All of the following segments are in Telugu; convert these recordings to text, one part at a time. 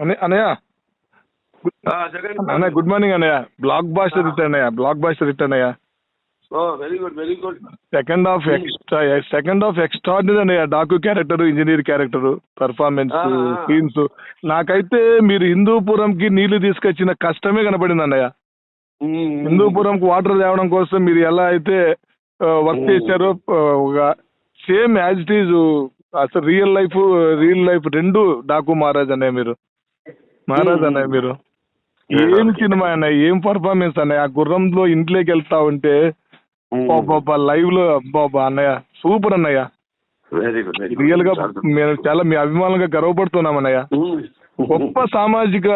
అన్నయ్య అన్నయ్య గుడ్ మార్నింగ్ అన్నయ్య బ్లాక్ బాస్టర్ రిటర్న్ అన్నయ్య బ్లాక్ బాస్టర్ రిటర్న్ అన్నయ్య very good very good second half extra second half extraordinary అన్నయ్య Daaku character engineer character performance. Scenes నాకైతే మీరు హిందూపురంకి నీళ్ళు తీసుకొచ్చిన కష్టమే కనపడింది అన్నయ్య హిందూపురంకి వాటర్ తేవడం కోసం మీరు ఎలా అయితే వర్క్ మ్మ్. చేశారో ఒక సేమ్ యాజ్ ఇట్ ఈజ్ అసలు రియల్ లైఫ్ రియల్ లైఫ్ రెండు డాకు మహారాజ్ అన్నయ్య మీరు. మహారాజ్ అన్నయ్య మీరు. ఏం సినిమా అన్నయ్య ఏం పర్ఫార్మెన్స్ అన్నయ్య? ఆ గుర్రంలో ఇంట్లోకి వెళ్తా ఉంటే బాబా లైవ్లో అబ్బాబా అన్నయ్య సూపర్ అన్నయ్య. వెరీ గుడ్ వెరీ రియల్గా మేము చాలా మీ అభిమానంగా గర్వపడుతున్నాం అన్నయ్య. గొప్ప సామాజిక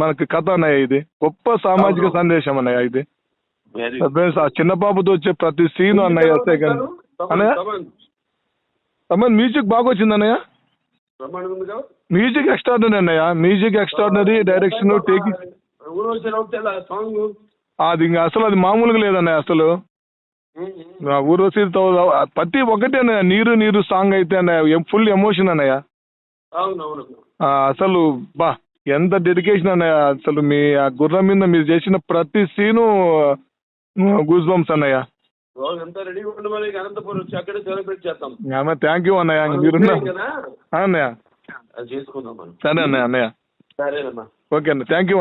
మనకి కథ అన్నయ్య ఇది. గొప్ప సామాజిక. సందేశం అన్నయ్య ఇది. చిన్న పాపతో వచ్చే ప్రతి సీన్ అన్నయ్య అన్నయ్య? మ్యూజిక్ బాగా వచ్చింది అన్నయ్య? మ్యూజిక్ ఎక్స్ట్రాడినరీ అన్నయ్య. Music extraordinary direction take song అది ఇంకా అసలు అది మామూలుగా లేదన్నయ్య అసలు. ఊర్వశి ప్రతి ఒక్కటి అన్నయ్య నీరు నీరు సాంగ్ అయితే అన్నయ్య ఫుల్ ఎమోషన్ అన్నయ్య. అసలు బా ఎంత డెడికేషన్ అన్నయ్య అసలు మీ ఆ గుర్రం మీద మీరు చేసిన ప్రతి సీను గూస్ బంప్స్ అన్నయ్య. ఎంత రెడీగా ఉండి మరి అనంతపురం వచ్చి అక్కడే సెలబ్రేట్ చేస్తాం ఆమె థ్యాంక్ యూ అన్నయ్య ఆ, అన్నయ్య. చేసుకుందాం సరే అన్నయ్య అన్నయ్య. సరేనమ్మా. ఓకే అన్న థ్యాంక్ యూ